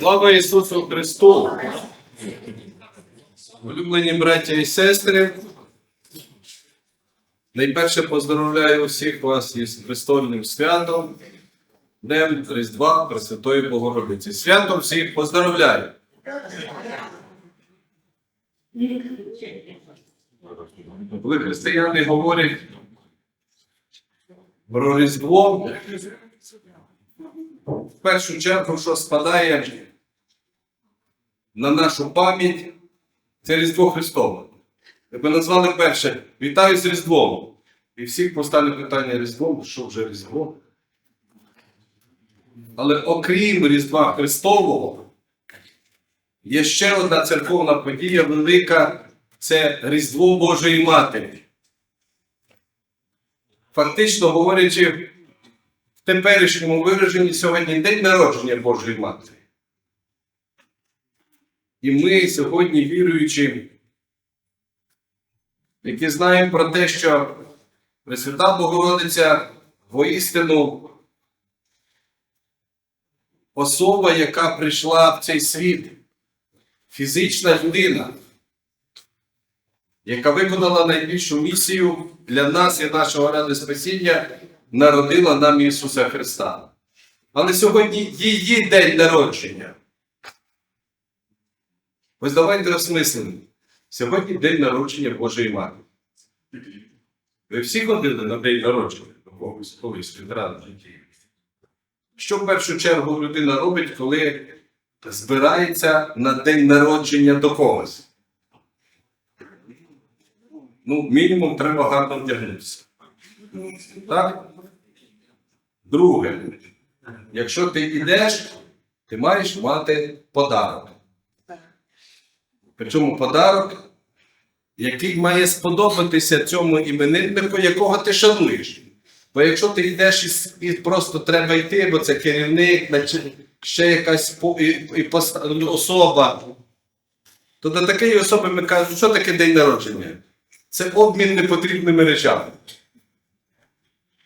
Слава Ісусу Христу! Улюблені браття і сестри. Найперше поздоровляю всіх вас із престольним святом, Днем Різдва Пресвятої Богородиці. Святом всіх поздоровляю! Коли християни говорять про Різдво, в першу чергу, що спадає на нашу пам'ять, це Різдво Христове. Якби назвали перше Вітаю з Різдвом. І всіх постали питання Різдвом, що вже Різдво. Але окрім Різдва Христового, є ще одна церковна подія велика це Різдво Божої Матері. Фактично говорячи, в теперішньому вираженні сьогодні день народження Божої Матері. І ми сьогодні, віруючи, які знаємо про те, що Пресвята Богородиця воістину особа, яка прийшла в цей світ, фізична людина, яка виконала найбільшу місію для нас і нашого ради спасіння, народила нам Ісуса Христа. Але сьогодні її день народження. Ось давайте розмислимо. Сьогодні день народження Божої Матері. Ви всі ходили на день народження когось колись відразу? Що в першу чергу людина робить, коли збирається на день народження до когось? Ну, мінімум треба гарно вдягнутися. Так? Друге, якщо ти йдеш, ти маєш мати подарок. Причому подарок, який має сподобатися цьому імениннику, якого ти шануєш. Бо якщо ти йдеш і, просто треба йти, бо це керівник, ще якась поста- особа, то до такої особи ми кажемо, що таке день народження? Це обмін непотрібними речами.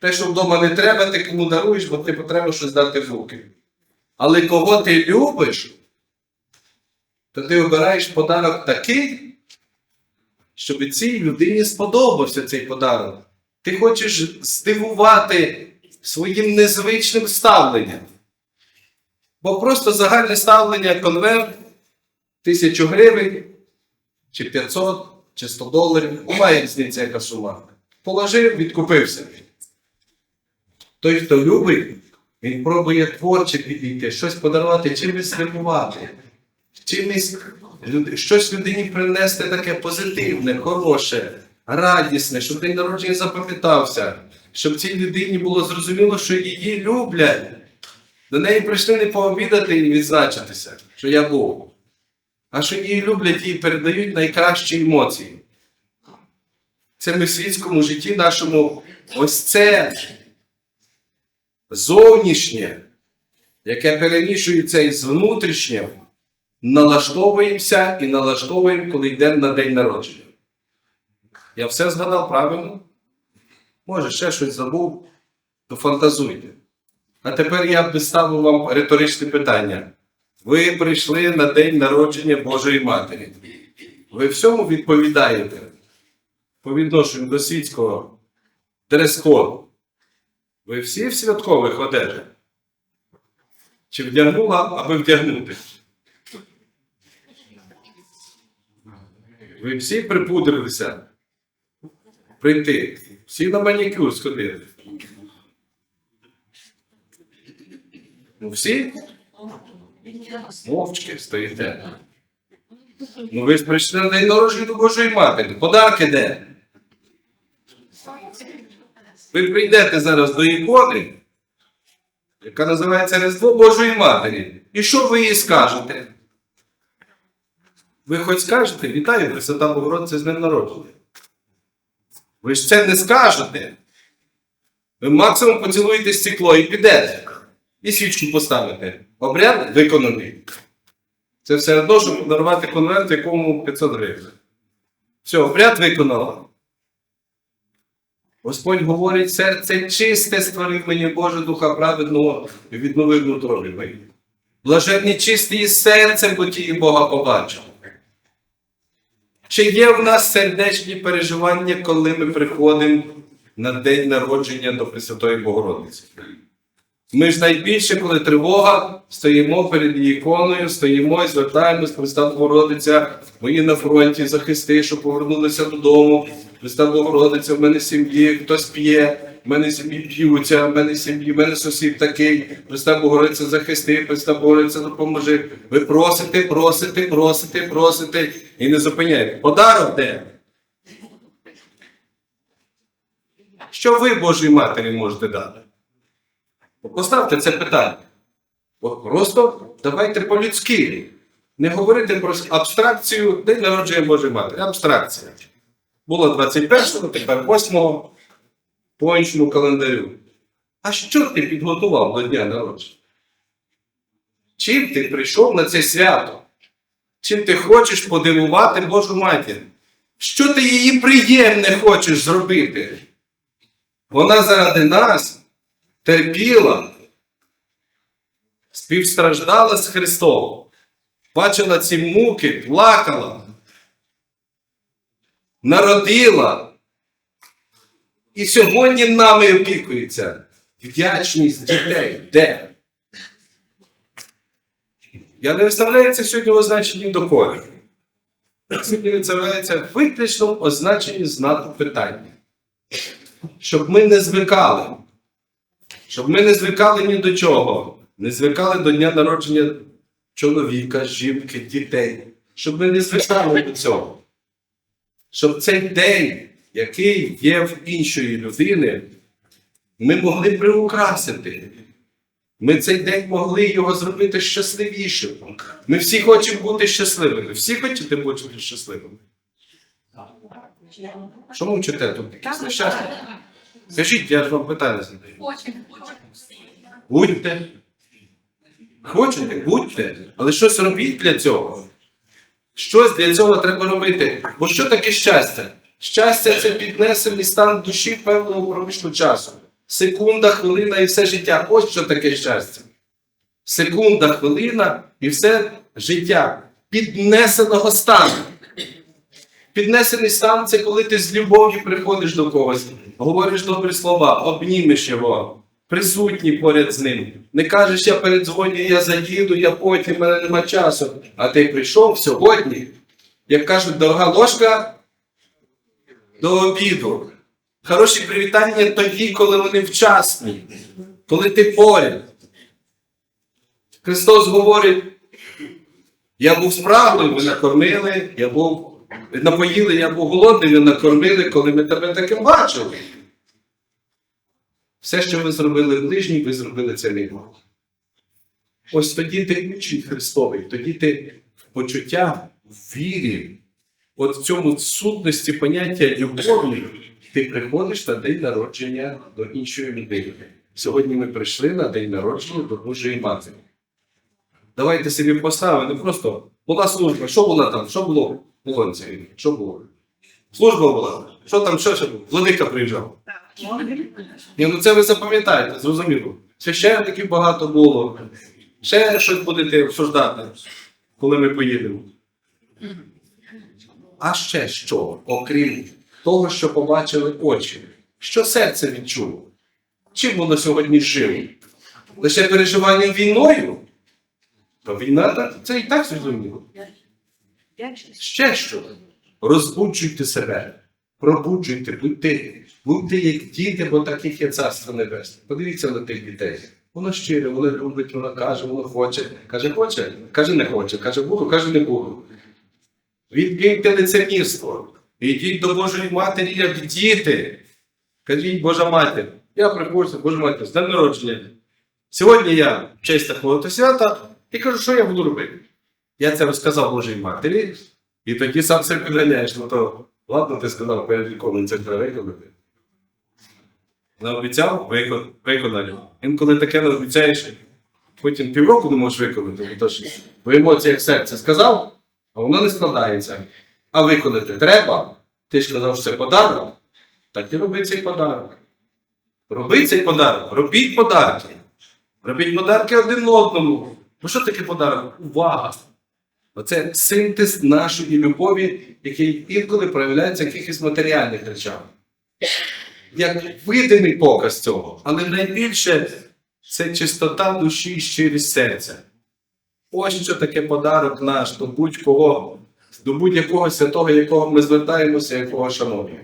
Те, що вдома не треба, ти кому даруєш, бо тобі треба щось дати в руки. Але кого ти любиш, то ти обираєш подарок такий, щоб цій людині сподобався цей подарок. Ти хочеш здивувати своїм незвичним ставленням. Бо просто загальне ставлення конверт тисячу гривень, чи 500, чи 100 доларів. Немає різниці, яка сума. Положив, відкупився. Той, хто любить, він пробує творче підійти, щось подарувати, чимось здивувати, чимось, щось людині принести таке позитивне, хороше, радісне, щоб день народження запам'ятався, щоб цій людині було зрозуміло, що її люблять. До неї прийшли не пообідати і відзначитися, що я був. А що її люблять і передають найкращі емоції. Це ми в світському житті нашому ось це зовнішнє, яке перемішується із внутрішнім, налаштовуємося і налаштовуємо, коли йдемо на день народження. Я все згадав правильно? Може, ще щось забув, то фантазуйте. А тепер я б ставив вам риторичне питання. Ви прийшли на день народження Божої Матері. Ви всьому відповідаєте по відношенню до світського дрес-коду. Ви всі в святкових одежах? Чи вдягнула, аби вдягнути? Ви всі припудрилися прийти. Всі на манікюр сходили. Ну, всі? Мовчки стоїте. Ну ви ж прийшли на день до Божої Матері. Подарки де? Ви прийдете зараз до ікони, яка називається Різдво Божої Матері. І що ви їй скажете? Ви хоч скажете, вітаю, Пресвята Богородиця з днем народження. Ви ж це не скажете. Ви максимум поцілуєте стекло і підете. І свічку поставите. Обряд виконаний. Це все одно, щоб подарувати конверт, якому 500 гривень. Все, обряд виконала. Господь говорить, серце чисте створив мені Боже Духа праведного відновив від моє. Блаженні чисті і серцем, бо ті Бога побачать. Чи є в нас сердечні переживання, коли ми приходимо на день народження до Пресвятої Богородиці? Ми ж найбільше, коли тривога, стоїмо перед іконою, стоїмо і звертаємось, Христа Богородиця, мої на фронті захисти, щоб повернулися додому. Христа Богородиця, в мене сім'ї, хтось п'є, мене сім'ї п'ються, в мене сім'ї, в мене сусід такий. Христа Богородиця захисти, Христа Богородиця допоможи. Ви просите, просите, просите, просите і не зупиняєте. Подарок де? Що ви Божій Матері можете дати? Поставте це питання. Просто давайте по-людськи. Не говорити про абстракцію День народження Божої Матері. Абстракція. Було 21-го, тепер 8-го, по іншому календарю. А що ти підготував до дня народження? Чим ти прийшов на це свято? Чим ти хочеш подивувати Божу матір? Що ти її приємне хочеш зробити? Вона заради нас терпіла, співстраждала з Христом, бачила ці муки, плакала, народила. І сьогодні нами опікується. Вдячність дітей. Де? Я не виставляю це сьогодні в означенні докорі. Сьогодні виставляється виключно в означенні знаку питання. Щоб ми не звикали. Щоб ми не звикали ні до чого. Не звикали до дня народження чоловіка, жінки, дітей. Щоб ми не звикали до цього. Щоб цей день, який є в іншої людини, ми могли приукрасити. Ми цей день могли його зробити щасливішим. Ми всі хочемо бути щасливими. Всі хочете бути щасливими. Що мовчите тут? Нещасні? Скажіть, я ж вам питання задаю. Будьте. Хочете, будьте, але щось робіть для цього. Щось для цього треба робити. Бо що таке щастя? Щастя це піднесений стан душі певного проміжку часу. Секунда, хвилина і все життя. Ось що таке щастя. Секунда, хвилина і все життя піднесеного стану. Піднесений стан це коли ти з любов'ю приходиш до когось, говориш добрі слова, обнімеш його, присутній поряд з ним. Не кажеш, я передзвоню, я заїду, я потім, в мене нема часу. А ти прийшов сьогодні, як кажуть, дорога ложка до обіду. Хороші привітання тоді, коли вони вчасні, коли ти поряд. Христос говорить, я був справним, ви накормили, я був напоїли, я був голодний, ви накормили, коли ми тебе таким бачили. Все, що ви зробили ближній, ви зробили це Бог. Ось тоді ти учень Христовий, тоді ти в почуття в вірі, от в цьому сутності поняття любові, ти приходиш на день народження до іншої людини. Сьогодні ми прийшли на день народження до Божої Матері. Давайте собі поставимо, просто була служба, що було там, що було в Лонці, що було? Служба була. Що там, що ще було? Владика приїжджав. Ні, ну це ви запам'ятаєте, зрозуміло. Священників багато було. Ще щось будете обсуждати, коли ми поїдемо. А ще що, окрім того, що побачили очі? Що серце відчуло? Чим воно сьогодні жило? Лише переживанням війною? То війна це і так зрозуміло. Ще що? Розбуджуйте себе, пробуджуйте, будьте, будьте як діти, бо таких є царство небесне. Подивіться на тих дітей. Воно щире, воно любить, воно каже, воно хоче. Каже, хоче, каже, не хоче, каже, буду, каже, не буду. Відкиньте лицемірство. Ідіть до Божої Матері, як діти. Кажіть, Божа Матір, я приходжу, Божа Матір, з днем народження. Сьогодні я в честь такого свята і кажу, що я буду робити. Я це розказав Божій Матері, і тоді сам себе підганяєш. Ну то ладно, ти сказав, перед іконою це треба виконати. Наобіцяв, викон, виконали. Інколи таке не обіцяєш, потім півроку не можеш виконати, бо то ж в емоціях серця сказав, а воно не складається. А виконати треба. Ти ж казав, що це подарок. Так і роби цей подарок. Роби цей подарок, робіть подарки. Робіть подарки один одному. Ну що таке подарок? Увага! Оце синтез нашої любові, який інколи проявляється в якихось матеріальних речах. Як видимий показ цього, але найбільше це чистота душі і щирість серця. Ось що таке подарок наш до будь-кого, до будь-якого святого, якого ми звертаємося, якого шануємо.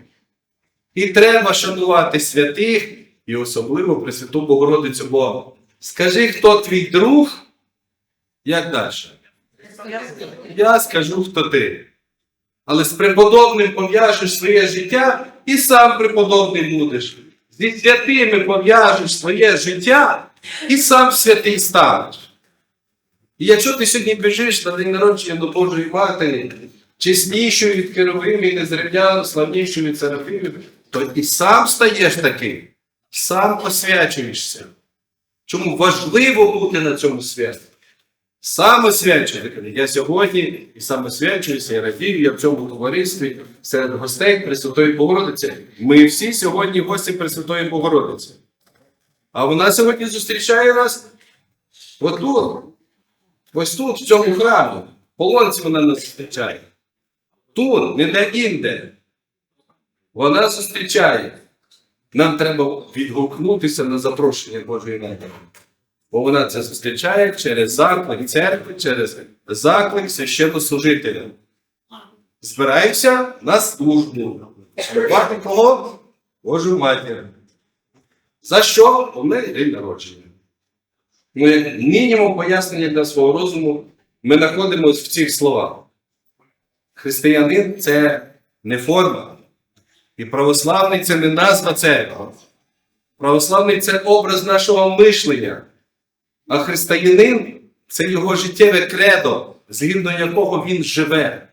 І треба шанувати святих і особливо Пресвяту Богородицю Бога. Скажи, хто твій друг, як далі? Я скажу, хто ти. Але з преподобним пов'яжеш своє життя і сам преподобний будеш. Зі святими пов'яжеш своє життя і сам святий станеш. І якщо ти сьогодні біжиш на день народження до Божої Матері, чеснішою від Керовимів, незрівняно славнішою від Серафимів, то і сам стаєш таким, сам освячуєшся. Чому важливо бути на цьому святі? Сам освячується. Я сьогодні і сам освячуюся, і радію, я в цьому товаристві серед гостей Пресвятої Богородиці. Ми всі сьогодні гості Пресвятої Богородиці. А вона сьогодні зустрічає нас отут, ось тут, в цьому храмі. Полонці вона нас зустрічає. Тут, не де інде. Вона зустрічає. Нам треба відгукнутися на запрошення Божої Матері. Бо вона це зустрічає через заклик церкви, через заклик священнослужителя. Збираємося на службу. Слухати кого? Божу матір. За що? У неї день народження. Ну, як мінімум пояснення для свого розуму ми знаходимося в цих словах. Християнин це не форма. І православний це не назва церкви. Православний це образ нашого мишлення. А християнин це його життєве кредо, згідно якого він живе.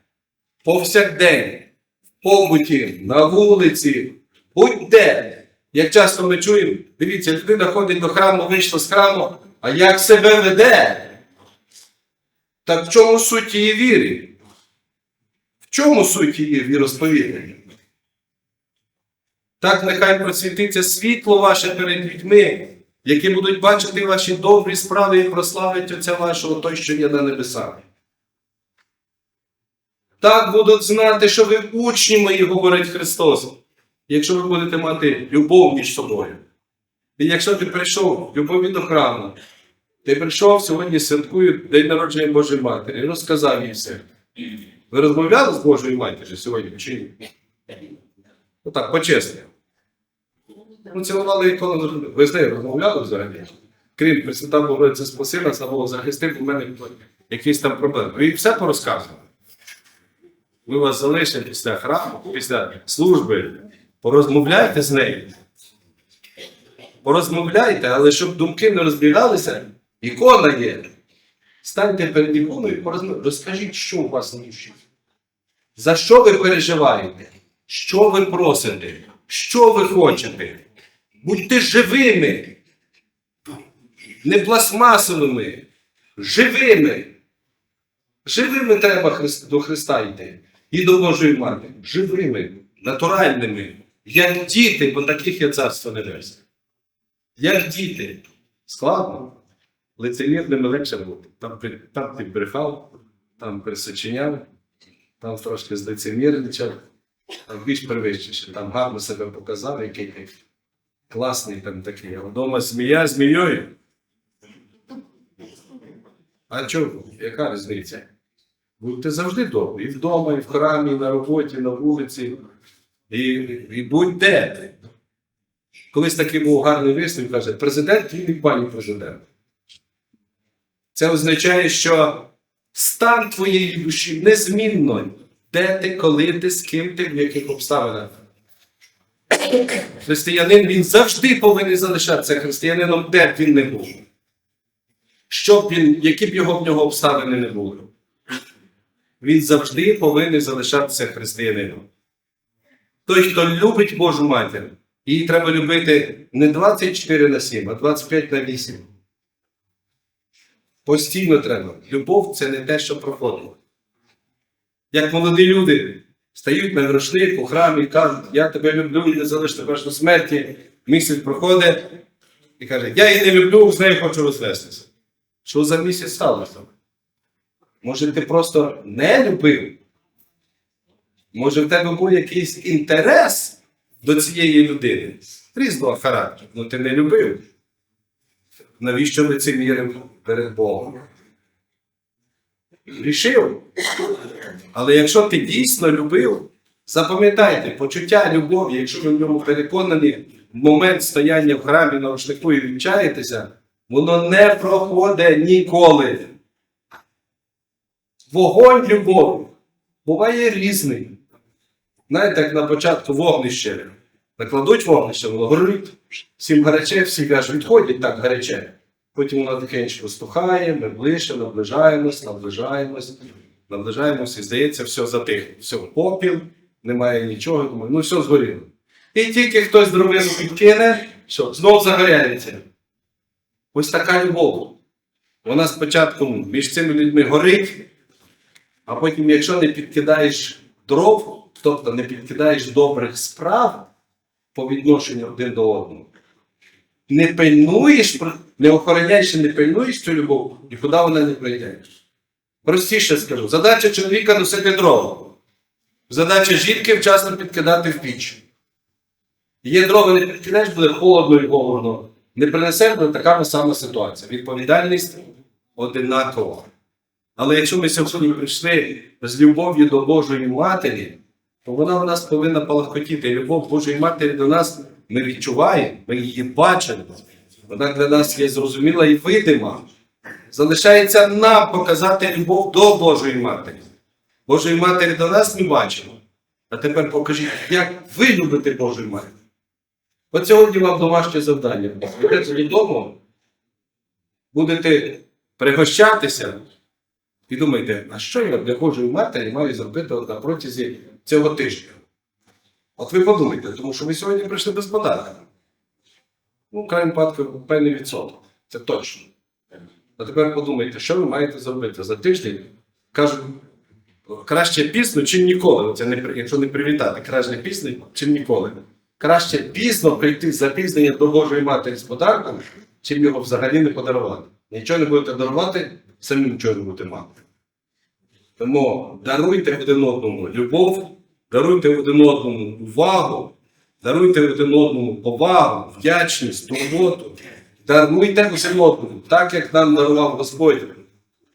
Повсякдень, в побуті, на вулиці, будь-де. Як часто ми чуємо, дивіться, людина ходить до храму, вийшла з храму, а як себе веде? Так в чому суть її віри? В чому суть її віросповідання? Так нехай просвітиться світло ваше перед людьми, які будуть бачити ваші добрі справи і прославить Отця вашого той, що є на небесах. Так будуть знати, що ви учні мої, говорить Христос, якщо ви будете мати любов між собою. І якщо ти прийшов в любові до храму, ти прийшов сьогодні святкує День народження Божої Матері, і розказав їй все. Ви розмовляли з Божою Матір'ю сьогодні чи ні? Ну так, по-чесному. Ну, цілували ікону. Ви з нею розмовляли взагалі? Крім Пресвята Богородиця спаси нас, або захистив у мене якісь там проблеми. Ви все порозказували. Ми вас залишимо після храму, після служби. Порозмовляйте з нею. Порозмовляйте, але щоб думки не розбігалися, ікона є. Станьте перед іконою і порозмовляйте. Розкажіть, що у вас на. За що ви переживаєте? Що ви просите? Що ви хочете? Будьте живими, не пластмасовими, живими. Живими треба до Христа йти. І до Божої Матері. Живими, натуральними, як діти, бо таких є царство небесне. Як діти. Складно. Лицемірними легше бути. Там, там ти брехав, там присочиняв, там трошки злицемірничав, там більш перевищився, там гарно себе показав, який ти класний там такий. А вдома змія змією. А чого? Яка різниця? Будьте завжди добрі. І вдома, і в храмі, і на роботі, і на вулиці. І, і будь-де. Колись такий був гарний вислів, каже, президент він і пані президент. Це означає, що стан твоєї душі незмінно. Де ти, коли ти, з ким ти, в яких обставинах. Християнин він завжди повинен залишатися християнином, де б він не був. Щоб він, які б його в нього обставини не були. Він завжди повинен залишатися християнином. Той, хто любить Божу матір, її треба любити не 24 на 7, а 25 на 8. Постійно треба. Любов це не те, що проходить. Як молоді люди стають на рушник у храмі і кажуть, я тебе люблю не залиш тебе смерті. Місяць проходить і каже, я її не люблю, з нею хочу розвестися. Що за місяць сталося? Може, ти просто не любив? Може, в тебе був якийсь інтерес до цієї людини? Різного характеру. Ну ти не любив. Навіщо ми це віримо перед Богом? Рішив. Але якщо ти дійсно любив, запам'ятайте, почуття любові, якщо ви в ньому переконані, в момент стояння в храмі на рушнику і вінчаєтеся, воно не проходить ніколи. Вогонь любові буває різний. Знаєте, як на початку вогнище. Накладуть вогнище, воно горить, всім гаряче, всі аж відходять так гаряче. Потім воно тихенько стухає, ми ближче, наближаємось, наближаємось, наближаємось і здається, все затихло. Все, попіл, немає нічого, думаю, ну все згоріло. І тільки хтось дровину підкине, що, знов загоряється. Ось така любов. Вона спочатку між цими людьми горить, а потім, якщо не підкидаєш дров, тобто не підкидаєш добрих справ по відношенню один до одного, не пильнуєш, не охороняєш і не пильнуєш цю любов, нікуди вона не прийде. Простіше скажу, задача чоловіка носити дрова. Задача жінки вчасно підкидати в піч. Є дрова, не підкидаєш, буде холодно і голодно. Не принесеш, буде така сама ситуація. Відповідальність одинакова. Але якщо ми сьогодні прийшли з любов'ю до Божої Матері, то вона в нас повинна палахкотіти. Любов Божої Матері до нас ми відчуваємо, ми її бачимо. Вона для нас є зрозуміла і видима. Залишається нам показати любов до Божої Матері. Божої Матері до нас ми бачимо. А тепер покажіть, як ви любите Божу Матір. От сьогодні вам домашнє завдання. Будете додому, будете пригощатися і думаєте, а що я для Божої Матері маю зробити на протязі цього тижня? От ви подумайте, тому що ви сьогодні прийшли без подарка. Ну, в крайньому випадку, певний відсоток. Це точно. А тепер подумайте, що ви маєте зробити за тиждень? Кажуть, краще пізно, чим ніколи. Це не, якщо не привітати, краще пізно, чим ніколи. Краще пізно прийти з запізнення до Божої Матері з подарком, чим його взагалі не подарувати. Нічого не будете дарувати, самі нічого не будете мати. Тому даруйте один одному любов, даруйте один одному увагу, даруйте один одному повагу, вдячність, турботу. Даруйте один одному, так як нам дарував Господь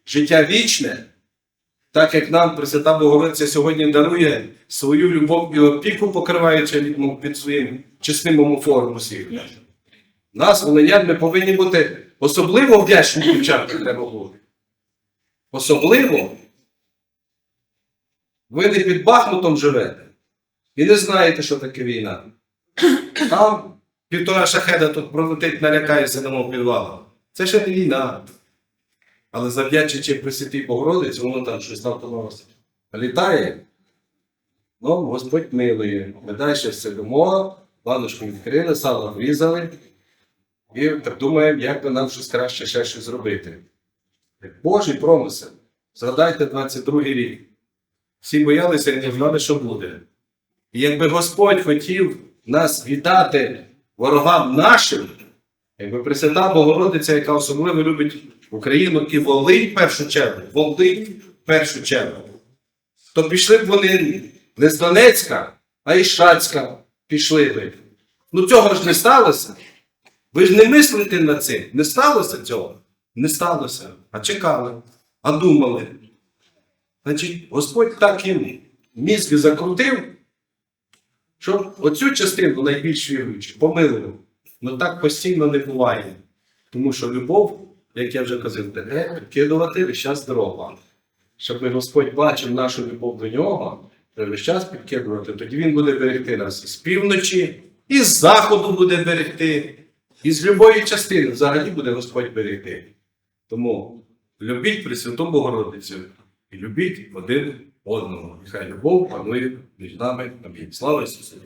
життя вічне, так як нам Пресвята Богородиця сьогодні дарує свою любов і опіку, покриваючи від, від своїм чесним омофором усіх. Нас, волинян, ми повинні бути особливо вдячні дівчатам треба бути. Особливо. Ви не під Бахмутом живете і не знаєте, що таке війна. Там півтора шахеда тут пролетить, налякається на підвалу. Це ще не війна. Але завдячуючи Пресвятій Богородиці, воно там щось носить. Літає. Ну, Господь милує. Ми далі сидимо, ладушку відкрили, сало врізали. І так думаємо, як би нам щось краще ще щось зробити. Божий промисел. Згадайте 22-й рік. Всі боялися і не знали, що буде. І якби Господь хотів нас віддати ворогам нашим, якби Пресвята Богородиця, яка особливо любить Україну і Волинь в першу чергу, Волинь в першу чергу, то пішли б вони не з Донецька, а із Шацька пішли би. Ну цього ж не сталося. Ви ж не мислите над цим. Не сталося цього? Не сталося. А чекали, а думали. Значить, Господь так їм мізки закрутив, щоб оцю частину найбільш віруючу помилив. Ну так постійно не буває. Тому що любов, як я вже казав, треба підкидувати весь час дрова. Щоб Господь бачив нашу любов до нього, треба весь час підкидувати, тоді він буде берегти нас і з півночі, і з заходу буде берегти, і з любої частини взагалі буде Господь берегти. Тому любіть Пресвяту Богородицю і любіть один одного. Хай любов панує між нами. Амінь. Слава Ісусу!